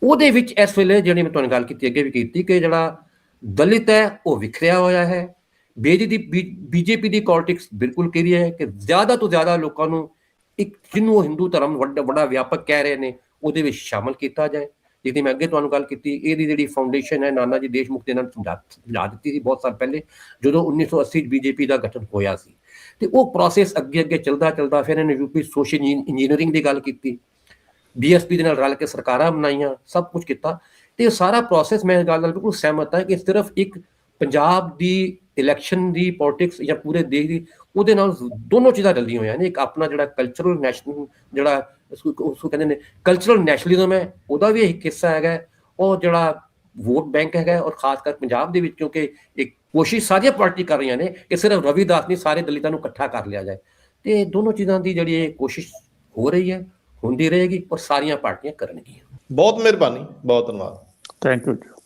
S3: ਉਹਦੇ ਵਿੱਚ ਇਸ ਵੇਲੇ ਜਿਹੜੀ ਮੈਂ ਤੁਹਾਨੂੰ ਗੱਲ ਕੀਤੀ, ਅੱਗੇ ਵੀ ਕੀਤੀ ਕਿ ਜਿਹੜਾ ਦਲਿਤ ਹੈ, ਉਹ ਵਿਖਰਿਆ ਹੋਇਆ ਹੈ। ਬੀਜੇਪੀ ਦੀ ਬੀਜੇਪੀ ਦੀ ਪੋਲਿਟਿਕਸ ਬਿਲਕੁਲ ਕਹੀ ਹੈ ਕਿ ਜ਼ਿਆਦਾ ਤੋਂ ਜ਼ਿਆਦਾ ਲੋਕਾਂ ਨੂੰ ਇੱਕ, ਜਿਹਨੂੰ ਉਹ ਹਿੰਦੂ ਧਰਮ ਵੱਡਾ ਵੱਡਾ ਵਿਆਪਕ ਕਹਿ ਰਹੇ ਨੇ ਉਹਦੇ ਵਿੱਚ ਸ਼ਾਮਲ ਕੀਤਾ ਜਾਏ। ਜਿਹਦੀ ਮੈਂ ਅੱਗੇ ਤੁਹਾਨੂੰ ਗੱਲ ਕੀਤੀ, ਇਹਦੀ ਜਿਹੜੀ ਫਾਊਂਡੇਸ਼ਨ ਹੈ, ਨਾਨਾ ਜੀ ਦੇਸ਼ਮੁਖ ਦੇ ਨਾਲ ਸਮਝਾ ਸਮਝਾ ਦਿੱਤੀ ਸੀ ਬਹੁਤ ਸਾਲ ਪਹਿਲੇ, ਜਦੋਂ 1980 ਚ ਬੀਜੇਪੀ ਦਾ ਗਠਨ ਹੋਇਆ ਸੀ। ਤੇ ਉਹ ਪ੍ਰੋਸੈਸ ਅੱਗੇ ਅੱਗੇ ਚੱਲਦਾ ਚੱਲਦਾ ਫਿਰ ਇਹਨੇ ਯੂਪੀ ਸੋਸ਼ਲ ਇੰਜੀਨੀਅਰਿੰਗ ਦੀ ਗੱਲ ਕੀਤੀ। ਬੀਐਸਪੀ ਦੇ ਨਾਲ ਰਲ ਕੇ ਸਰਕਾਰਾਂ ਬਣਾਈਆਂ, ਸਭ ਕੁਝ ਕੀਤਾ। ਤੇ ਇਹ ਸਾਰਾ ਪ੍ਰੋਸੈਸ ਮੈਂ ਇਸ ਗੱਲ ਨਾਲ ਬਿਲਕੁਲ ਸਹਿਮਤ ਹਾਂ ਕਿ ਸਿਰਫ ਇੱਕ ਪੰਜਾਬ ਦੀ ਇਲੈਕਸ਼ਨ ਦੀ ਪੋਲਿਟਿਕਸ ਜਾਂ ਪੂਰੇ ਦੇਸ਼ ਦੀ, ਉਹਦੇ ਨਾਲ ਦੋਨੋਂ ਚੀਜ਼ਾਂ ਰਲੀਆਂ ਹੋਈਆਂ ਨੇ। ਇੱਕ ਆਪਣਾ ਜਿਹੜਾ ਕਲਚਰਲ ਨੈਸ਼ਨਲ ਜਿਹੜਾ ਉਸਕੋ ਉਸਕੋ ਕਹਿੰਦੇ ਨੇ ਕਲਚਰਲ ਨੈਸ਼ਨਲਿਜ਼ਮ ਹੈ। ਉਹਦਾ ਵੀ ਇੱਕ ਹਿੱਸਾ ਹੈਗਾ। ਉਹ ਜਿਹੜਾ ਵੋਟ ਬੈਂਕ ਹੈਗਾ ਔਰ ਖਾਸ ਕਰ ਪੰਜਾਬ ਦੇ ਵਿੱਚ ਕਿਉਂਕਿ ਇੱਕ ਕੋਸ਼ਿਸ਼ ਸਾਰੀਆਂ ਪਾਰਟੀ ਕਰ ਰਹੀਆਂ ਨੇ ਕਿ ਸਿਰਫ ਰਵਿਦਾਸ ਨਹੀਂ ਸਾਰੇ ਦਲਿਤਾਂ ਨੂੰ ਇਕੱਠਾ ਕਰ ਲਿਆ ਜਾਏ। ਤੇ ਦੋਨੋਂ ਚੀਜ਼ਾਂ ਦੀ ਜਿਹੜੀ ਇਹ ਕੋਸ਼ਿਸ਼ ਹੋ ਰਹੀ ਹੈ ਹੁੰਦੀ ਰਹੇਗੀ ਔਰ ਸਾਰੀਆਂ ਪਾਰਟੀਆਂ ਕਰਨਗੀਆਂ।
S1: ਬਹੁਤ ਮਿਹਰਬਾਨੀ ਬਹੁਤ ਧੰਨਵਾਦ।
S2: ਥੈਂਕ ਯੂ ਜੀ